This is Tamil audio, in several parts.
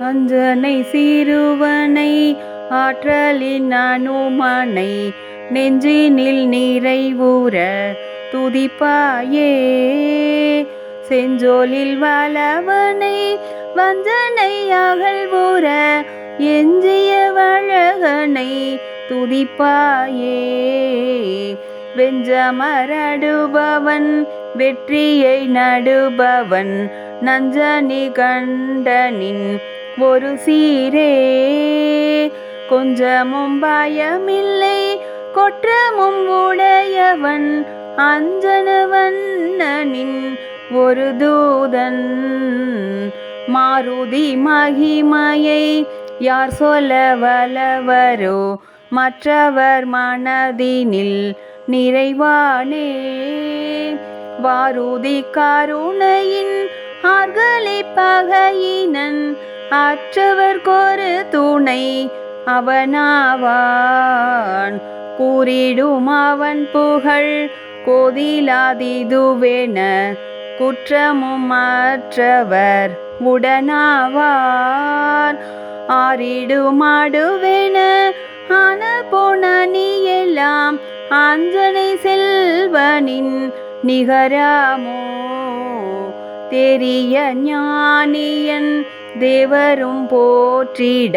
அஞ்சனை சிறுவனை ஆற்றலின் அனுமனை நெஞ்சினில் நிறைவுற துதிப்பாயே. செஞ்சோலில் வளவனை வஞ்சனை அகழ்வுற எஞ்சிய வழகனை துதிப்பாயே. வெஞ்சமரடுபவன் வெற்றியை நடுபவன் நஞ்சனி கண்டனின் ஒரு சீரே. கொஞ்சமும் பயமில்லை கொற்றமும் உடையவன் அஞ்சனவண்ணனின் ஒரு தூதன். மாருதி மகிமையை யார் சொல்ல வலவரோ மற்றவர் மனதினில் நிறைவானே. வாருதி கருணையின் ஆர்களை பகையினன் ஆற்றவர்கொரு துணை அவனாவான். கூறிடும் அவன் புகழ் கோதிலாதிதுவென குற்றமும் மற்றவர் உடனாவார். ஆறிடுமாடுவென ஆன போனி எல்லாம் அஞ்சனை செல்வனின் நிகராமோ. தெரிய ஞானியன் தேவரும் போற்றிட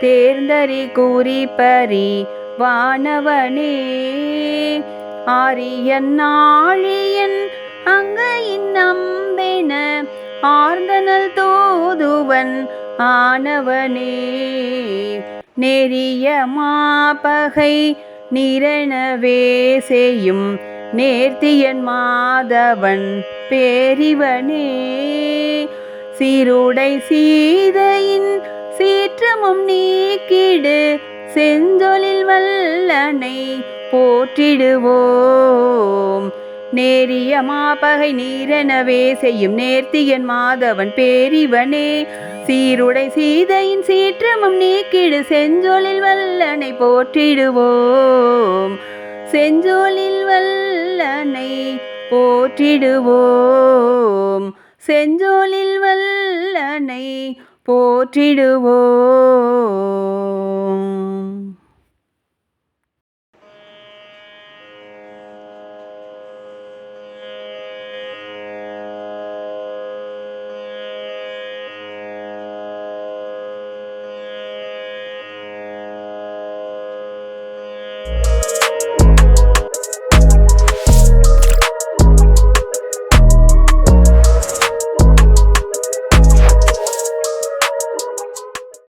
தேர்ந்தறி குறிப்பறி வானவனே. ஆரியன் நாழியன் அங்கையின் நம்பென ஆர்ந்தனல் தோதுவன் ஆனவனே. நெறிய மாபகை நிரணவே செய்யும் நேர்த்தியன் மாதவன் பேரிவனே. சீருடை சீதையின் சீற்றமும் நீக்கிடு செஞ்சொலில் வல்லனை போற்றிடுவோம். நேரிய மாபகை நீரெனவே செய்யும் நேர்த்தியன் மாதவன் பேரிவனே. சீருடை சீதையின் சீற்றமும் நீக்கிடு செஞ்சொலில் வல்லனை போற்றிடுவோம். செஞ்சொலில் வல்லனை போற்றிடுவோம். செஞ்சோலில் வல்லனை போற்றிடுவோம்.